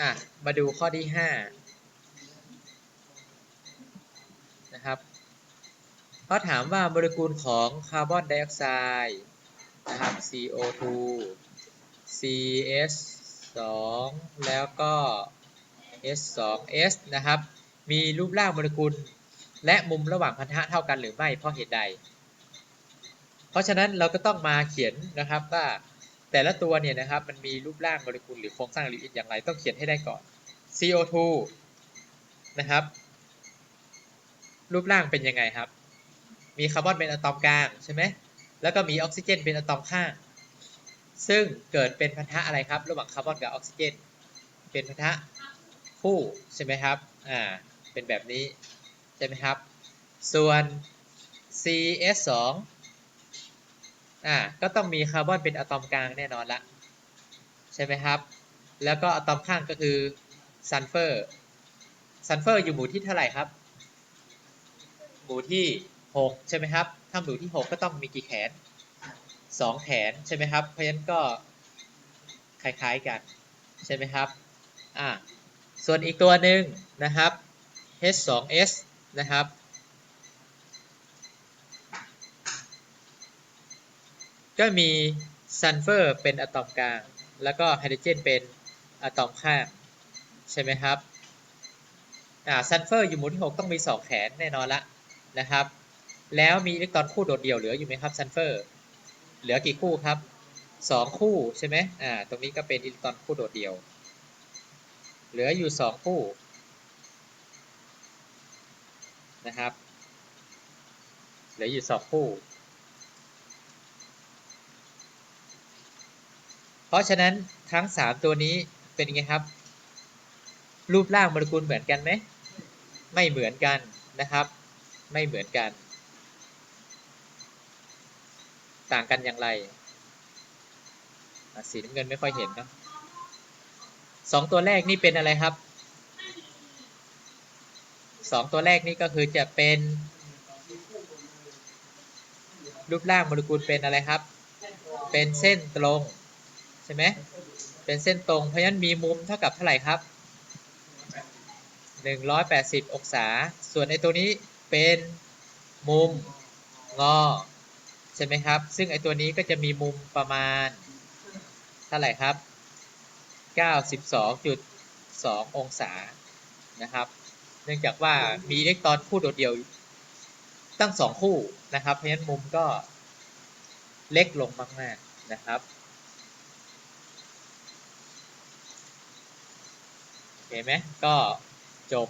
อะมาดูข้อที่ห้านะครับเขาถามว่าโมเลกุลของคาร์บอนไดออกไซด์นะครับ CO2 CS2 แล้วก็ S2S นะครับ มีรูปร่างโมเลกุล และมุมระหว่างพันธะเท่ากันหรือไม่เพราะเหตุใด เพราะฉะนั้นเราก็ต้องมาเขียนนะครับว่า แต่ละตัวเนี่ยนะครับมันมีรูปร่างโมเลกุลหรือโครงสร้างละเอียดอย่างไรต้องเขียนให้ได้ก่อน CO2 นะครับ รูปร่างเป็นยังไงครับ มีคาร์บอนเป็นอะตอมกลางใช่ไหมแล้วก็มีออกซิเจนเป็นอะตอมข้าง ซึ่งเกิดเป็นพันธะอะไรครับ ระหว่างคาร์บอนกับออกซิเจน เป็นพันธะคู่ใช่ไหมครับ อ่า เป็นแบบนี้ ใช่ไหมครับ ส่วน CS2 อ่าก็ต้องมีคาร์บอนเป็นอะตอมกลางแน่นอนละใช่ไหมครับ แล้วก็อะตอมข้างก็คือซัลเฟอร์ซัลเฟอร์อยู่หมู่ที่เท่าไหร่ครับ หมู่ที่ 6 ใช่ไหมครับ ถ้าหมู่ที่ 6 ก็ต้องมีกี่แขน 2 แขนใช่ไหมครับ เพราะฉะนั้นก็คล้ายๆกัน ใช่ไหมครับอ่าส่วนอีกตัวหนึ่งนะครับ H2S นะครับ ก็มีซัลเฟอร์เป็นอะตอมกลาง แล้วก็ไฮโดรเจนเป็นอะตอมข้างใช่ไหมครับอ่าซัลเฟอร์อยู่หมู่ที่ 6 ต้องมี 2 แขนแน่นอนละนะครับ แล้วมีอิเล็กตรอนคู่โดดเดี่ยวเหลืออยู่ไหมครับซัลเฟอร์ เหลือกี่คู่ครับ 2 คู่ใช่ไหมอ่าตรงนี้ก็เป็นอิเล็กตรอนคู่โดดเดี่ยว เหลืออยู่ 2 คู่นะครับ เหลืออยู่ 2 คู่ เพ ราะฉะนั้นทั้ง 3 ตัวนี้เป็นไงครับ รูปร่างโมเลกุลเหมือนกันไหมไม่เหมือนกันนะครับ ไม่เหมือนกัน ต่างกันอย่างไรสีน้ำเงินไม่ค่อยเห็นเนอะสองตัวแรกนี่เป็นอะไรครับสองตัวแรกนี่ก็คือจะเป็น รูปร่างโมเลกุลเป็นอะไรครับ เป็นเส้นตรง ใช่ไหมเป็นเส้นตรง เพราะฉะนั้นมีมุมเท่ากับเท่าไหร่ครับ 180 องศา ส่วนไอ้ตัวนี้เป็นมุมงอใช่ไหมครับ ซึ่งไอ้ตัวนี้ก็จะมีมุมประมาณ เท่าไหร่ครับ 92.2 องศานะครับ เนื่องจากว่ามีอิเล็กตรอนคู่โดดเดี่ยวตั้งสองคู่นะครับ เพราะฉะนั้นมุมก็เล็กลงมากๆนะครับ โอเคไหมก็จบ